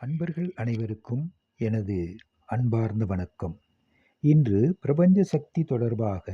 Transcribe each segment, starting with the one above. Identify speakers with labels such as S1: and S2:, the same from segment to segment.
S1: அன்பர்கள் அனைவருக்கும் எனது அன்பார்ந்த வணக்கம். இன்று பிரபஞ்ச சக்தி தொடர்பாக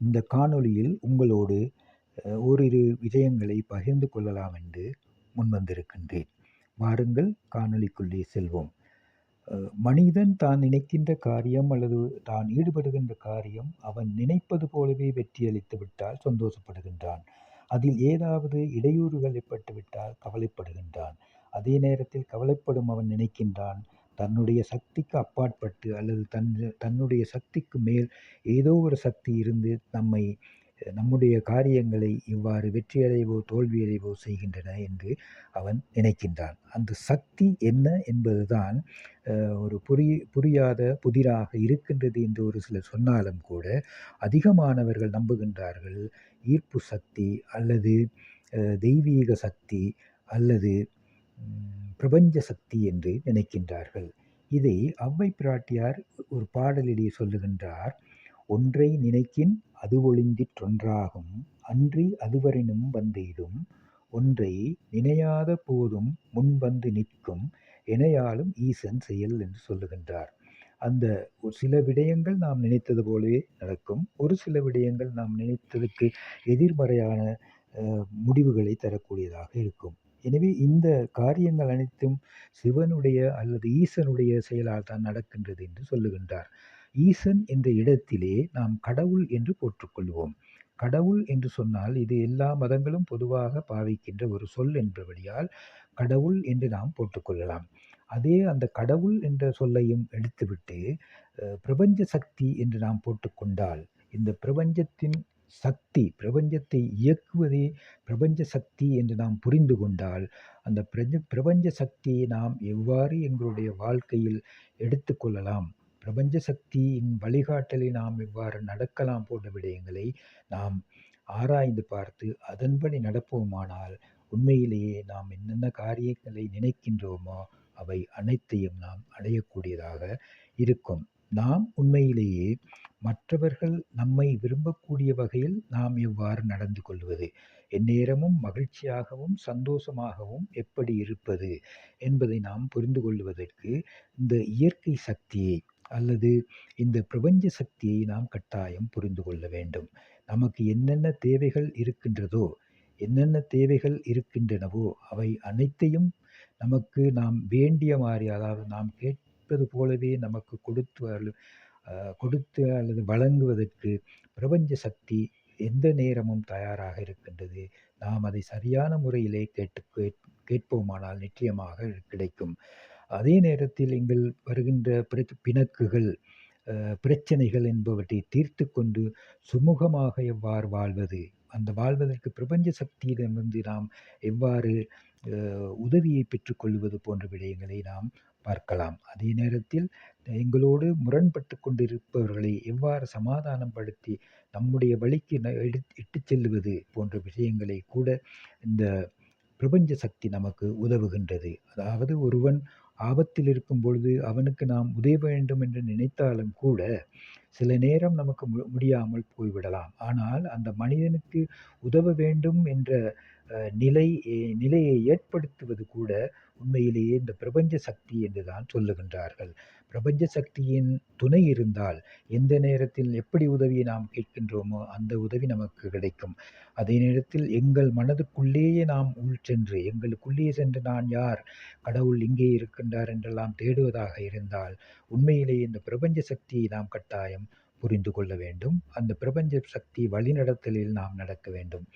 S1: இந்த காணொளியில் உங்களோடு ஓரிரு விஜயங்களை பகிர்ந்து கொள்ளலாம் என்று முன்வந்திருக்கின்றேன். வாருங்கள் காணொளிக்குள்ளே செல்வோம். மனிதன் தான் நினைக்கின்ற காரியம் அல்லது தான் ஈடுபடுகின்ற காரியம் அவன் நினைப்பது போலவே வெற்றியளித்து விட்டால் சந்தோஷப்படுகின்றான். அதில் ஏதாவது இடையூறுகள் ஏற்பட்டுவிட்டால் கவலைப்படுகின்றான். அதே நேரத்தில் கவலைப்படும் அவன் நினைக்கின்றான், தன்னுடைய சக்திக்கு அப்பாற்பட்டு அல்லது தன் தன்னுடைய சக்திக்கு மேல் ஏதோ ஒரு சக்தி இருந்து நம்மை நம்முடைய காரியங்களை இவ்வாறு வெற்றியடைவோ தோல்வியடைவோ செய்கின்றன என்று அவன் நினைக்கின்றான். அந்த சக்தி என்ன என்பதுதான் ஒரு புரி புரியாத புதிராக இருக்கின்றது என்று ஒரு சிலர் சொன்னாலும் கூட, அதிகமானவர்கள் நம்புகின்றார்கள் ஈர்ப்பு சக்தி அல்லது தெய்வீக சக்தி அல்லது பிரபஞ்ச சக்தி என்று நினைக்கின்றார்கள். இதை ஔவை பிராட்டியார் ஒரு பாடலிலே சொல்லுகின்றார், "ஒன்றை நினைக்கின் அது ஒழிந்திற்றொன்றாகும் அன்றி அதுவரினும் வந்தெய்தும் ஒன்றை நினையாத போதும் முன்வந்து நிற்கும் இணையாலும் ஈசன் செயல்" என்று சொல்லுகின்றார். அந்த ஒரு சில விடயங்கள் நாம் நினைத்தது போலவே நடக்கும். ஒரு சில விடயங்கள் நாம் நினைத்ததுக்கு எதிர்மறையான முடிவுகளை தரக்கூடியதாக இருக்கும். எனவே இந்த காரியங்கள் அனைத்தும் சிவனுடைய அல்லது ஈசனுடைய செயலால் தான் நடக்கின்றது என்று சொல்லுகின்றார். ஈசன் என்ற இடத்திலே நாம் கடவுள் என்று போற்றுக்கொள்வோம். கடவுள் என்று சொன்னால் இது எல்லா மதங்களும் பொதுவாக பாவிக்கின்ற ஒரு சொல் என்றபடியால், கடவுள் என்று நாம் போட்டுக்கொள்ளலாம். அதே அந்த கடவுள் என்ற சொல்லையும் எடுத்துவிட்டு, பிரபஞ்ச சக்தி என்று நாம் போட்டுக்கொண்டால், இந்த பிரபஞ்சத்தின் சக்தி, பிரபஞ்சத்தை இயக்குவதே பிரபஞ்ச சக்தி என்று நாம் புரிந்து கொண்டால், அந்த பிரஞ்ச பிரபஞ்ச சக்தியை நாம் எவ்வாறு எங்களுடைய வாழ்க்கையில் எடுத்துக்கொள்ளலாம், பிரபஞ்ச சக்தியின் வழிகாட்டலை நாம் எவ்வாறு நடக்கலாம் போன்ற விடயங்களை நாம் ஆராய்ந்து பார்த்து அதன்படி நடப்போமானால், உண்மையிலேயே நாம் என்னென்ன காரியங்களை நினைக்கின்றோமோ, அவை அனைத்தையும் நாம் அடையக்கூடியதாக இருக்கும். நாம் உண்மையிலேயே மற்றவர்கள் நம்மை விரும்பக்கூடிய வகையில் நாம் எவ்வாறு நடந்து கொள்வது, எந்நேரமும் மகிழ்ச்சியாகவும், சந்தோஷமாகவும் எப்படி இருப்பது என்பதை நாம் புரிந்து கொள்வதற்கு இந்த இயற்கை சக்தியை அல்லது இந்த பிரபஞ்ச சக்தியை நாம் கட்டாயம் புரிந்து கொள்ள வேண்டும். நமக்கு என்னென்ன தேவைகள் இருக்கின்றதோ, என்னென்ன தேவைகள் இருக்கின்றனவோ, அவை அனைத்தையும் நமக்கு நாம் வேண்டிய மாதிரி அதாவது நாம் கேட் கொடுப்பது போலவே நமக்கு கொடுத்து அருள் கொடுத்து அல்லது வழங்குவதற்கு பிரபஞ்ச சக்தி எந்த நேரமும் தயாராக இருக்கின்றது. நாம் அதை சரியான முறையிலே கேட்டு கேட் கேட்போமானால் நிச்சயமாக கிடைக்கும். அதே நேரத்தில் எங்கள் வருகின்ற பிணக்குகள், பிரச்சனைகள் என்பவற்றை தீர்த்து கொண்டு சுமூகமாக எவ்வாறு வாழ்வது, அந்த வாழ்வதற்கு பிரபஞ்ச சக்தியிடமிருந்து நாம் எவ்வாறு உதவியை பெற்றுக்கொள்வது போன்ற விடயங்களை நாம் பார்க்கலாம். அதே நேரத்தில் எங்களோடு முரண்பட்டு கொண்டிருப்பவர்களை எவ்வாறு சமாதானப்படுத்தி நம்முடைய வழிக்கு ந எடுத் இட்டுச் போன்ற விஷயங்களை கூட இந்த பிரபஞ்ச சக்தி நமக்கு உதவுகின்றது. அதாவது ஒருவன் ஆபத்தில் இருக்கும் பொழுது அவனுக்கு நாம் உதவ வேண்டும் என்று நினைத்தாலும் கூட, சில நேரம் நமக்கு மு முடியாமல் போய்விடலாம். ஆனால் அந்த மனிதனுக்கு உதவ வேண்டும் என்ற நிலை நிலையை ஏற்படுத்துவது கூட உண்மையிலேயே இந்த பிரபஞ்ச சக்தி என்று தான் சொல்லுகின்றார்கள். பிரபஞ்ச சக்தியின் துணை இருந்தால், எந்த நேரத்தில் எப்படி உதவியை நாம் கேட்கின்றோமோ, அந்த உதவி நமக்கு கிடைக்கும். அதே நேரத்தில் எங்கள் மனதுக்குள்ளேயே நாம் உள் சென்று, எங்களுக்குள்ளேயே சென்று நான் யார், கடவுள் இங்கே இருக்கின்றார் என்றெல்லாம் தேடுவதாக இருந்தால், உண்மையிலேயே இந்த பிரபஞ்ச சக்தியை நாம் கட்டாயம் புரிந்து கொள்ள வேண்டும். அந்த பிரபஞ்ச சக்தி வழிநடத்தலில் நாம் நடக்க வேண்டும்.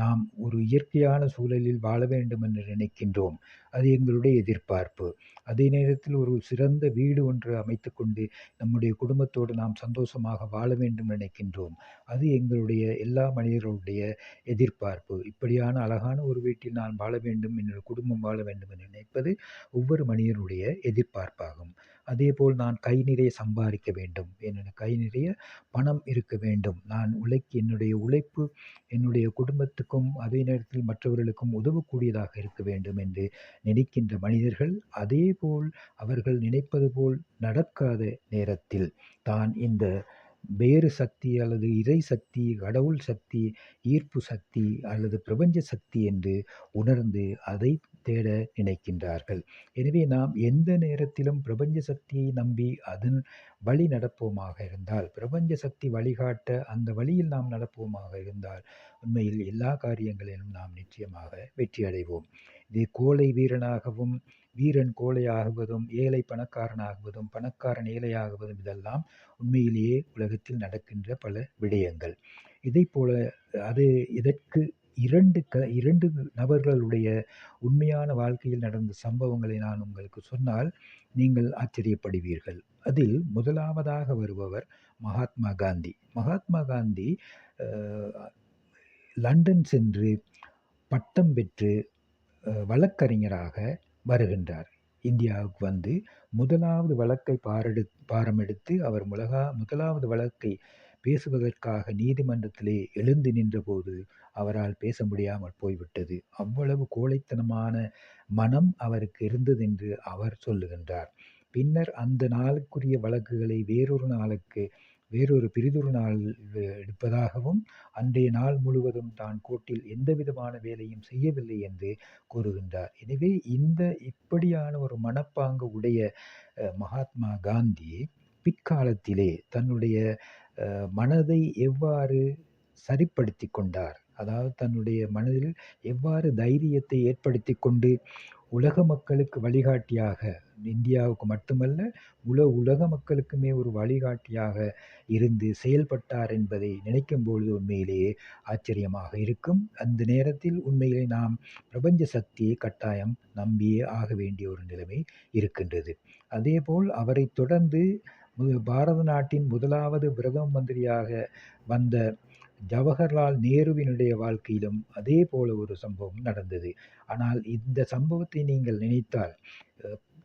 S1: நாம் ஒரு இயற்கையான சூழலில் வாழ வேண்டும் என்று நினைக்கின்றோம். அது எங்களுடைய எதிர்பார்ப்பு. அதே நேரத்தில் ஒரு சிறந்த வீடு ஒன்று அமைத்துக்கொண்டு, நம்முடைய குடும்பத்தோடு நாம் சந்தோஷமாக வாழ வேண்டும் நினைக்கின்றோம். அது எங்களுடைய எல்லா மனிதர்களுடைய எதிர்பார்ப்பு. இப்படியான அழகான ஒரு வீட்டில் நான் வாழ வேண்டும், என்னுடைய குடும்பம் வாழ வேண்டும் என்று நினைப்பது ஒவ்வொரு மனிதனுடைய எதிர்பார்ப்பாகும். அதேபோல் நான் கை நிறைய சம்பாதிக்க வேண்டும், என்னுடைய கை நிறைய பணம் இருக்க வேண்டும், நான் உழைக்க என்னுடைய உழைப்பு என்னுடைய குடும்பத்துக்கும், அதே நேரத்தில் மற்றவர்களுக்கும் உதவக்கூடியதாக இருக்க வேண்டும் என்று நினைக்கின்ற மனிதர்கள், அதேபோல் அவர்கள் நினைப்பது போல் நடக்காத நேரத்தில் தான் இந்த வேறு சக்தி அல்லது இறை சக்தி, கடவுள் சக்தி, ஈர்ப்பு சக்தி அல்லது பிரபஞ்ச சக்தி என்று உணர்ந்து அதை தேட நினைக்கின்றார்கள். எனவே நாம் எந்த நேரத்திலும் பிரபஞ்ச சக்தியை நம்பி அதன் வழி நடப்போமாக இருந்தால், பிரபஞ்ச சக்தி வழிகாட்ட அந்த வழியில் நாம் நடப்போமாக இருந்தால், உண்மையில் எல்லா காரியங்களிலும் நாம் நிச்சயமாக வெற்றி அடைவோம். இது கோழை வீரனாகவும், வீரன் கோழையாகுவதும், ஏழை பணக்காரனாகுவதும், பணக்காரன் ஏழையாகுவதும் இதெல்லாம் உண்மையிலேயே உலகத்தில் நடக்கின்ற பல விடயங்கள். இதைப்போல அது இதற்கு இரண்டு க இரண்டு நபர்களுடைய உண்மையான வாழ்க்கையில் நடந்த சம்பவங்களை நான் உங்களுக்கு சொன்னால், நீங்கள் ஆச்சரியப்படுவீர்கள். அதில் முதலாவதாக வருபவர் மகாத்மா காந்தி. மகாத்மா காந்தி லண்டன் சென்று பட்டம் பெற்று வழக்கறிஞராக வருகின்றார். இந்தியாவுக்கு வந்து முதலாவது வழக்கை பாரெடு பாரமெடுத்து அவர் முலகா முதலாவது வழக்கை பேசுவதற்காக நீதிமன்றத்திலே எழுந்து நின்றபோது, அவரால் பேச முடியாமல் போய்விட்டது. அவ்வளவு கோழைத்தனமான மனம் அவருக்கு இருந்ததென்று அவர் சொல்லுகின்றார். பின்னர் அந்த நாளுக்குரிய வழக்குகளை வேறொரு நாளுக்கு வேறொரு பிறிதொரு நாள் எடுப்பதாகவும், அன்றைய நாள் முழுவதும் தான் கோர்ட்டில் எந்தவிதமான வேலையும் செய்யவில்லை என்று கூறுகின்றார். எனவே இந்த இப்படியான ஒரு மனப்பாங்கு உடைய மகாத்மா காந்தி, பிற்காலத்திலே தன்னுடைய மனதை எவ்வாறு சரிப்படுத்தி கொண்டார்? அதாவது தன்னுடைய மனதில் எவ்வாறு தைரியத்தை ஏற்படுத்தி கொண்டு, உலக மக்களுக்கு வழிகாட்டியாக, இந்தியாவுக்கு மட்டுமல்ல, உல உலக மக்களுக்குமே ஒரு வழிகாட்டியாக இருந்து செயல்பட்டார் என்பதை நினைக்கும் பொழுது உண்மையிலேயே ஆச்சரியமாக இருக்கும். அந்த நேரத்தில் உண்மையிலே நாம் பிரபஞ்ச சக்தியை கட்டாயம் நம்பியே ஆக வேண்டிய ஒரு நிலைமை இருக்கின்றது. அதேபோல் அவரைத் தொடர்ந்து பாரத நாட்டின் முதலாவது பிரதம மந்திரியாக வந்த ஜவஹர்லால் நேருவினுடைய வாழ்க்கையிலும் அதே போல் ஒரு சம்பவம் நடந்தது. ஆனால் இந்த சம்பவத்தை நீங்கள் நினைத்தால்,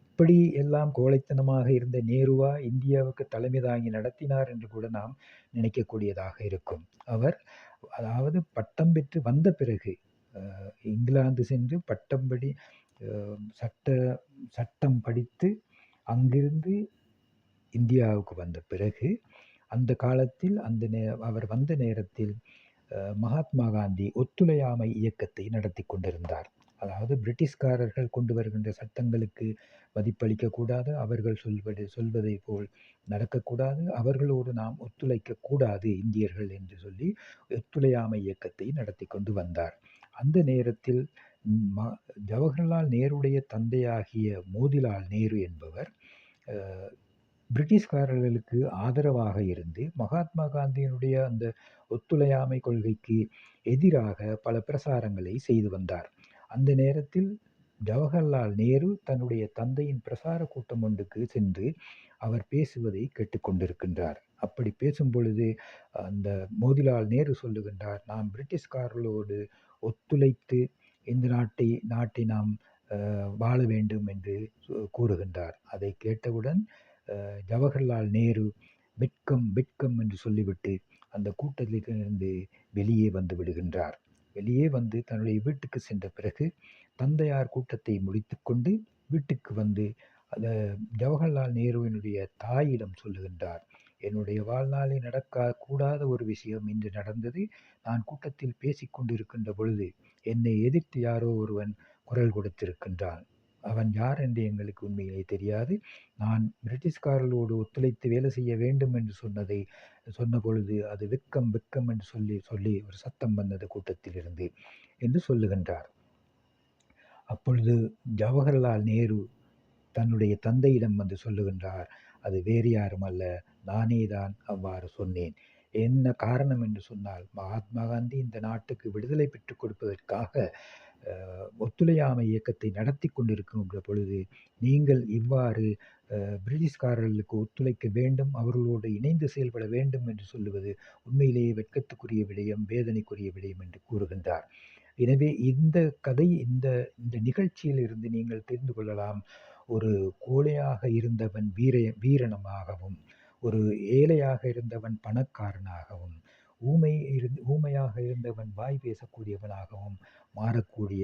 S1: இப்படி எல்லாம் கோழைத்தனமாக இருந்த நேருவா இந்தியாவுக்கு தலைமை தாங்கி நடத்தினார் என்று கூட நாம் நினைக்கக்கூடியதாக இருக்கும். அவர் அதாவது பட்டம் பெற்று வந்த பிறகு, இங்கிலாந்து சென்று பட்டம் படி சட்ட சட்டம் படித்து, அங்கிருந்து இந்தியாவுக்கு வந்த பிறகு, அந்த காலத்தில் அந்த நே அவர் வந்த நேரத்தில் மகாத்மா காந்தி ஒத்துழையாமை இயக்கத்தை நடத்தி கொண்டிருந்தார். அதாவது பிரிட்டிஷ்காரர்கள் கொண்டு வருகின்ற சட்டங்களுக்கு மதிப்பளிக்கக்கூடாது அவர்கள் சொல்வது சொல்வதைப் போல் நடக்கக்கூடாது. அவர்களோடு நாம் ஒத்துழைக்கக்கூடாது இந்தியர்கள் என்று சொல்லி, ஒத்துழையாமை இயக்கத்தை நடத்தி கொண்டு வந்தார். அந்த நேரத்தில் ம ஜவஹர்லால் நேருடைய தந்தையாகிய மோதிலால் நேரு என்பவர், பிரிட்டிஷ்காரர்களுக்கு ஆதரவாக இருந்து, மகாத்மா காந்தியினுடைய அந்த ஒத்துழையாமை கொள்கைக்கு எதிராக பல பிரசாரங்களை செய்து வந்தார். அந்த நேரத்தில் ஜவஹர்லால் நேரு தன்னுடைய தந்தையின் பிரசார கூட்டம் ஒன்றுக்கு சென்று, அவர் பேசுவதை கேட்டுக்கொண்டிருக்கின்றார் அப்படி அப்படி பேசும்பொழுது, அந்த மோதிலால் நேரு சொல்லுகின்றார், "நாம் பிரிட்டிஷ்காரர்களோடு ஒத்துழைத்து இந்த நாட்டை நாட்டை நாம் வாழ வேண்டும்" என்று கூறுகின்றார். அதைக் கேட்டவுடன் ஜவஹர்லால் நேரு வெட்கம், வெட்கம் என்று சொல்லிவிட்டு, அந்த கூட்டத்திலிருந்து வெளியே வந்து விடுகின்றார். வெளியே வந்து தன்னுடைய வீட்டுக்கு சென்ற பிறகு, தந்தையார் கூட்டத்தை முடித்துக்கொண்டு வீட்டுக்கு வந்து, அந்த ஜவஹர்லால் நேருவினுடைய தாயிடம் சொல்லுகின்றார். "என்னுடைய வாழ்நாளில் நடக்க கூடாத ஒரு விஷயம் இன்று நடந்தது. நான் கூட்டத்தில் பேசிக்கொண்டிருக்கின்ற பொழுது, என்னை எதிர்த்து யாரோ ஒருவன் குரல் கொடுத்திருக்கின்றான். அவன் யார் என்று எங்களுக்கு உண்மையிலே தெரியாது. நான் பிரிட்டிஷ்காரர்களோடு ஒத்துழைத்து வேலை செய்ய வேண்டும் என்று சொன்னதை சொன்னபொழுது, அது வெட்கம், வெட்கம் என்று சொல்லி சொல்லி ஒரு சத்தம் வந்தது கூட்டத்திலிருந்து" என்று சொல்லுகின்றார். அப்பொழுது ஜவஹர்லால் நேரு தன்னுடைய தந்தையிடம் வந்து சொல்லுகின்றார், "அது வேறு யாரும் அல்ல. நானே தான் அவ்வாறு சொன்னேன். என்ன காரணம் என்று சொன்னால், மகாத்மா காந்தி இந்த நாட்டுக்கு விடுதலை பெற்றுக் கொடுப்பதற்காக ஒத்துழையாமை இயக்கத்தை நடத்திக் கொண்டிருக்கின்ற பொழுது, நீங்கள் இவ்வாறு பிரிட்டிஷ்காரர்களுக்கு ஒத்துழைக்க வேண்டும், அவர்களோடு இணைந்து செயல்பட வேண்டும் என்று சொல்லுவது உண்மையிலேயே வெட்கத்துக்குரிய விடயம், வேதனைக்குரிய விடயம்" என்று கூறுகின்றார். எனவே இந்த கதை இந்த இந்த நிகழ்ச்சியில் இருந்து நீங்கள் தெரிந்து கொள்ளலாம், ஒரு கோழையாக இருந்தவன் வீர வீரனமாகவும், ஒரு ஏழையாக இருந்தவன் பணக்காரனாகவும், ஊமை இருந்து ஊமையாக இருந்தவன் வாய் பேசக்கூடியவனாகவும் மாறக்கூடிய,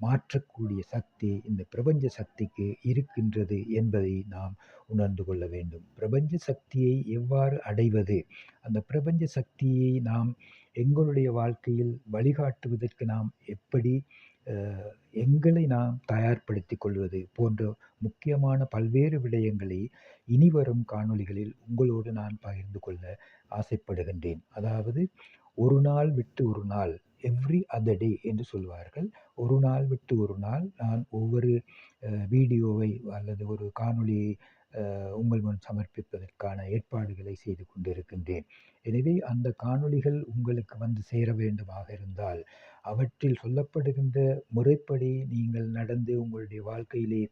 S1: மாற்றக்கூடிய சக்தி இந்த பிரபஞ்ச சக்திக்கு இருக்கின்றது என்பதை நாம் உணர்ந்து கொள்ள வேண்டும். பிரபஞ்ச சக்தியை எவ்வாறு அடைவது? அந்த பிரபஞ்ச சக்தியை நாம் எங்களுடைய வாழ்க்கையில் வழிகாட்டுவதற்கு நாம் எப்படி எங்களை நாம் தயார்படுத்திக் கொள்வது போன்ற முக்கியமான பல்வேறு விடயங்களை இனிவரும் காணொளிகளில் உங்களோடு நான் பகிர்ந்து கொள்ள ஆசைப்படுகின்றேன். அதாவது ஒரு நாள் விட்டு ஒரு நாள் எவ்ரி அதர் டே என்று சொல்வார்கள். ஒரு நாள் விட்டு ஒரு நாள் நான் ஒவ்வொரு வீடியோவை அல்லது ஒரு காணொளியை உங்கள் முன் சமர்ப்பிப்பதற்கான ஏற்பாடுகளை செய்து கொண்டிருக்கின்றேன். எனவே அந்த காணொளிகள் உங்களுக்கு வந்து சேர வேண்டுமாக இருந்தால், அவற்றில் சொல்லப்படுகின்ற முறைப்படி நீங்கள் நடந்து உங்களுடைய வாழ்க்கையிலே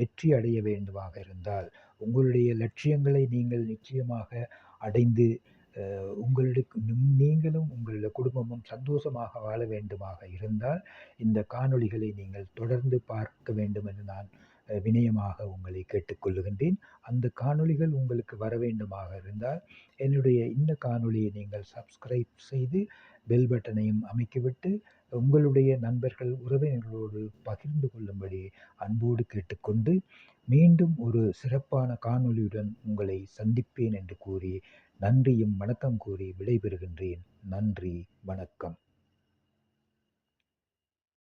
S1: வெற்றி அடைய வேண்டுமாக இருந்தால், உங்களுடைய லட்சியங்களை நீங்கள் நிச்சயமாக அடைந்து உங்களுக்கு நீங்களும் உங்களுடைய குடும்பமும் சந்தோஷமாக வாழ வேண்டுமாக இருந்தால், இந்த காணொளிகளை நீங்கள் தொடர்ந்து பார்க்க வேண்டும் என்று நான் வினயமாக உங்களை கேட்டுக்கொள்ளுகின்றேன். அந்த காணொளிகள் உங்களுக்கு வர வேண்டுமாக இருந்தால், என்னுடைய இந்த காணொளியை நீங்கள் சப்ஸ்கிரைப் செய்து பெல் பட்டனையும் அமைக்கிவிட்டு, உங்களுடைய நண்பர்கள், உறவினர்களோடு பகிர்ந்து கொள்ளும்படி அன்போடு கேட்டுக்கொண்டு, மீண்டும் ஒரு சிறப்பான காணொளியுடன் உங்களை சந்திப்பேன் என்று கூறி, நன்றியும் வணக்கம் கூறி விடைபெறுகின்றேன். நன்றி, வணக்கம்.